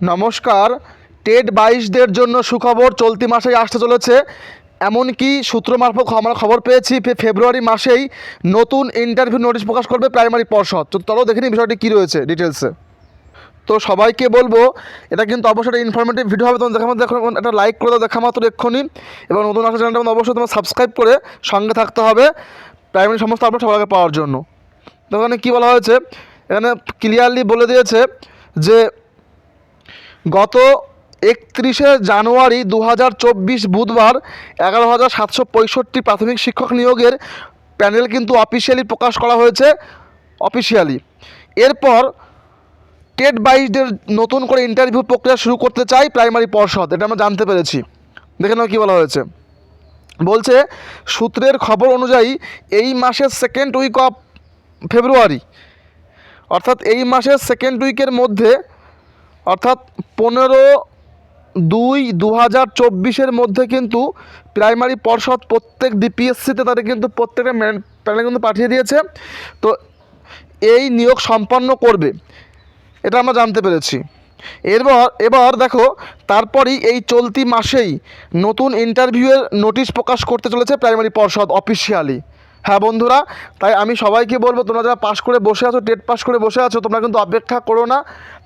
নমস্কার, টেট বাইশদের জন্য সুখবর চলতি মাসেই আসতে চলেছে। এমনকি সূত্র মারফত আমরা খবর পেয়েছি ফেব্রুয়ারি মাসেই নতুন ইন্টারভিউ নোটিশ প্রকাশ করবে প্রাইমারি পর্ষদ। তো তবে দেখে নিই বিষয়টি কী রয়েছে ডিটেলসে তো সবাইকে বলব, এটা কিন্তু অবশ্যই একটা ইনফরমেটিভ ভিডিও হবে তোমার দেখা মাত্র দেখো একটা লাইক করে দাও, দেখা মাত্র এক্ষুনি। এবং নতুন আসা চ্যানেলটা অবশ্যই তোমার সাবস্ক্রাইব করে সঙ্গে থাকতে হবে প্রাইমারি সমস্ত আপডেট আগে পাওয়ার জন্য। তো এখানে কী বলা হয়েছে? এখানে ক্লিয়ারলি বলে দিয়েছে যে গত একত্রিশে জানুয়ারি দু হাজার চব্বিশ বুধবার এগারো হাজার সাতশো পঁয়ষট্টি প্রাথমিক শিক্ষক নিয়োগের প্যানেল কিন্তু অফিসিয়ালি প্রকাশ করা হয়েছে, অফিসিয়ালি। এরপর টেট বাইশদের নতুন করে ইন্টারভিউ প্রক্রিয়া শুরু করতে চাই প্রাইমারি পর্ষদ, এটা আমরা জানতে পেরেছি। দেখে নাও কী বলা হয়েছে। বলছে, সূত্রের খবর অনুযায়ী এই মাসের সেকেন্ড উইক অফ ফেব্রুয়ারি, অর্থাৎ এই মাসের সেকেন্ড উইকের মধ্যে অর্থাৎ পনেরো দুই দু হাজার চব্বিশের মধ্যে কিন্তু প্রাইমারি পর্ষদ প্রত্যেক ডিপিএসসিতে তাদের কিন্তু প্রত্যেকটা প্যানেল কিন্তু পাঠিয়ে দিয়েছে। তো এই নিয়োগ সম্পন্ন করবে। এটা আমরা জানতে পেরেছি। এরপর, এবার দেখো, তারপরেই এই চলতি মাসেই নতুন ইন্টারভিউয়ের নোটিশ প্রকাশ করতে চলেছে প্রাইমারি পর্ষদ অফিসিয়ালি হ্যাঁ বন্ধুরা, তাই আমি সবাইকে বলব, তোমরা যারা পাশ করে বসে আছো, টেট পাস করে বসে আছো, তোমরা কিন্তু অপেক্ষা করো না।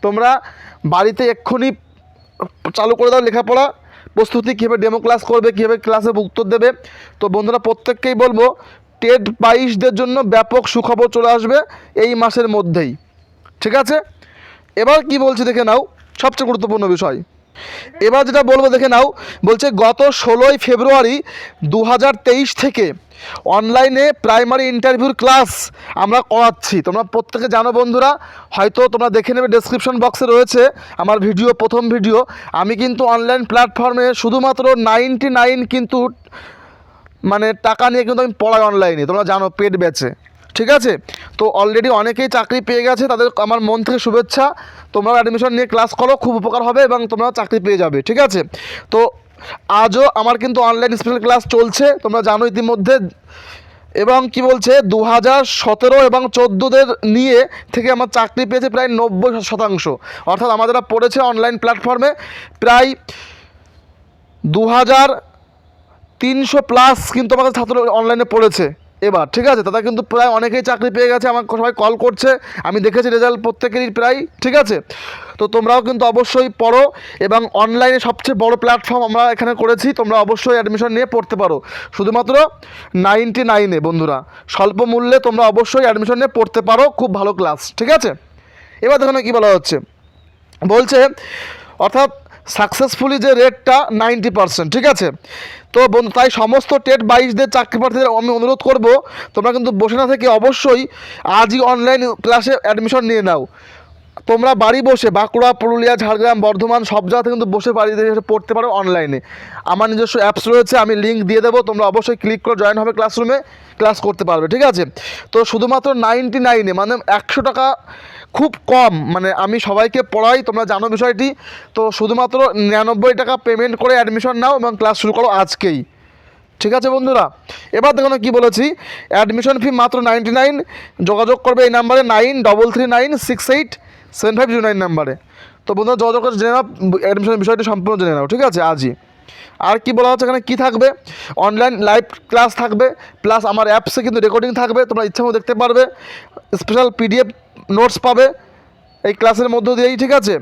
তোমরা বাড়িতে এক্ষুনি চালু করে দাও লেখাপড়া। প্রস্তুতি কীভাবে ডেমো ক্লাস করবে, কীভাবে ক্লাসে উত্তর দেবে। তো বন্ধুরা, প্রত্যেককেই বলব, টেট বাইশদের জন্য ব্যাপক সুখবর চলে আসবে এই মাসের মধ্যেই। ঠিক আছে? এবার কি বলছি দেখে নাও, সবচেয়ে গুরুত্বপূর্ণ বিষয়। এবার যেটা বলব, দেখে নাও, বলছে গত ষোলোই ফেব্রুয়ারি দু হাজার তেইশ থেকে অনলাইনে প্রাইমারি ইন্টারভিউর ক্লাস আমরা করাচ্ছি। তোমরা প্রত্যেকে জানো বন্ধুরা, হয়তো তোমরা দেখে নেবে ডেসক্রিপশন বক্সে রয়েছে আমার ভিডিও প্রথম ভিডিও আমি কিন্তু অনলাইন প্ল্যাটফর্মে শুধুমাত্র নাইনটি নাইন কিন্তু মানে টাকা নিয়ে কিন্তু আমি পড়াই অনলাইনে তোমরা জানো, পেট বেচে ঠিক আছে? তো অলরেডি অনেকেই চাকরি পেয়ে গেছে, তাদের আমার মন থেকে শুভেচ্ছা। তোমরা অ্যাডমিশন নিয়ে ক্লাস করো, খুব উপকার হবে এবং তোমরা চাকরি পেয়ে যাবে, ঠিক আছে? তো আজও আমার কিন্তু অনলাইন স্পেশাল ক্লাস চলছে, তোমরা জানো ইতিমধ্যে। এবং কি বলছে দু হাজার সতেরো এবং চোদ্দোদের নিয়ে থেকে আমার চাকরি পেয়েছে প্রায় নব্বই শতাংশ। অর্থাৎ আমাদের পড়েছে অনলাইন প্ল্যাটফর্মে প্রায় দু হাজার তিনশো প্লাস কিন্তু আমাদের ছাত্র অনলাইনে পড়েছে। এবার, ঠিক আছে তারা কিন্তু প্রায় অনেকেই চাকরি পেয়ে গেছে আমাকে সবাই কল করছে, আমি দেখেছি রেজাল্ট প্রত্যেকেরই প্রায়, ঠিক আছে? তো তোমরাও কিন্তু অবশ্যই পড়ো এবং অনলাইনে সবচেয়ে বড় প্ল্যাটফর্ম আমরা এখানে করেছি, তোমরা অবশ্যই অ্যাডমিশন নিয়ে পড়তে পারো। শুধুমাত্র নাইনটি নাইনে বন্ধুরা। স্বল্প মূল্যে তোমরা অবশ্যই অ্যাডমিশন নিয়ে পড়তে পারো, খুব ভালো ক্লাস ঠিক আছে? এবার দেখো কী বলা হচ্ছে। বলছে, অর্থাৎ সাকসেসফুলি যে রেটটা নাইনটি পার্সেন্ট ঠিক আছে? তো বন্ধু, তাই সমস্ত টেট বাইশদের চাকরি প্রার্থীদের আমি অনুরোধ করব, তোমরা কিন্তু বসে না থেকে অবশ্যই আজই অনলাইন ক্লাসে অ্যাডমিশন নিয়ে নাও। তোমরা বাড়ি বসে বাঁকুড়া, পুরুলিয়া, ঝাড়গ্রাম, বর্ধমান সব জায়গাতে কিন্তু বসে বাড়িতে এসে পড়তে পারো অনলাইনে আমার নিজস্ব অ্যাপস রয়েছে, আমি লিঙ্ক দিয়ে দেবো, তোমরা অবশ্যই ক্লিক করে জয়েন হবে ক্লাসরুমে ক্লাস করতে পারবে, ঠিক আছে? তো শুধুমাত্র নাইনটি নাইনে মানে একশো টাকা খুব কম মানে আমি সবাইকে পড়াই, তোমরা জানো বিষয়টি। তো শুধুমাত্র নিরানব্বই টাকা পেমেন্ট করে অ্যাডমিশন নাও এবং ক্লাস শুরু করো আজকেই। ঠিক আছে বন্ধুরা? এবার দেখো কী বলেছি অ্যাডমিশন ফি মাত্র নাইনটি নাইন যোগাযোগ করবে এই নাম্বারে nine double three nine six eight seven five zero nine নাম্বারে। তো বন্ধুরা, যোগাযোগ করে জেনে নাও অ্যাডমিশনের বিষয়টি সম্পূর্ণ জেনে নাও, ঠিক আছে, আজই। আর কি বলা হচ্ছে এখানে? কী থাকবে? অনলাইন লাইভ ক্লাস থাকবে, প্লাস আমার অ্যাপসে কিন্তু রেকর্ডিং থাকবে, তোমরা ইচ্ছা মতো দেখতে পারবে, স্পেশাল পিডিএফ নোটস পাবে এই ক্লাসের মধ্য দিয়েই, ঠিক আছে?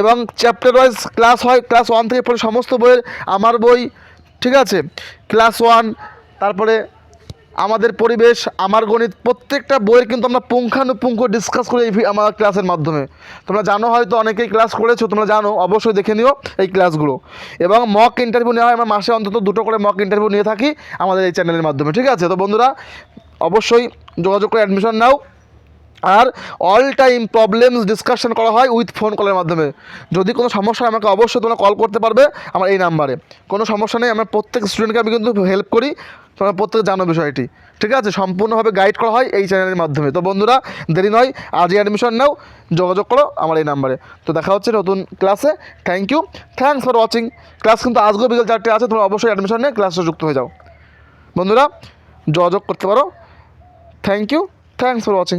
এবং চ্যাপ্টার ওয়াইজ ক্লাস হয়, ক্লাস ওয়ান থেকে পরে সমস্ত বইয়ের আমার বই, ঠিক আছে? ক্লাস ওয়ান, তারপরে আমাদের পরিবেশ, আমার গণিত, প্রত্যেকটা বইয়ের কিন্তু আমরা পুঙ্খানুপুঙ্খ ডিসকাস করি এই আমার ক্লাসের মাধ্যমে। তোমরা জানো হয়তো অনেকেই ক্লাস করেছ, তোমরা জানো, অবশ্যই দেখে নিও এই ক্লাসগুলো এবং মক ইন্টারভিউ নেওয়া হয়, আমরা মাসে অন্তত দুটো করে মক ইন্টারভিউ নিয়ে থাকি আমাদের এই চ্যানেলের মাধ্যমে, ঠিক আছে? তো বন্ধুরা, অবশ্যই যোগাযোগ করে অ্যাডমিশন নাও। আর অল টাইম প্রবলেমস ডিসকাশন করা হয় উইথ ফোন কলের মাধ্যমে। যদি কোনো সমস্যা আমাকে অবশ্যই তোমরা কল করতে পারবে আমার এই নাম্বারে কোনো সমস্যা নেই, আমরা প্রত্যেক স্টুডেন্টকে আমি কিন্তু হেল্প করি, তোমরা প্রত্যেকে জানো বিষয়টি। ঠিক আছে? সম্পূর্ণভাবে গাইড করা হয় এই চ্যানেলের মাধ্যমে। তো বন্ধুরা, দেরি নয়, আজই অ্যাডমিশন নাও, যোগাযোগ করো আমার এই নাম্বারে তো দেখা হচ্ছে নতুন ক্লাসে thank you thanks for watching class কিন্তু আজকেও বিকেল চারটে আছে, তোমরা অবশ্যই অ্যাডমিশন নিয়ে ক্লাসে যুক্ত হয়ে যাও। বন্ধুরা, যোগাযোগ করতে পারো। Thank you thanks for watching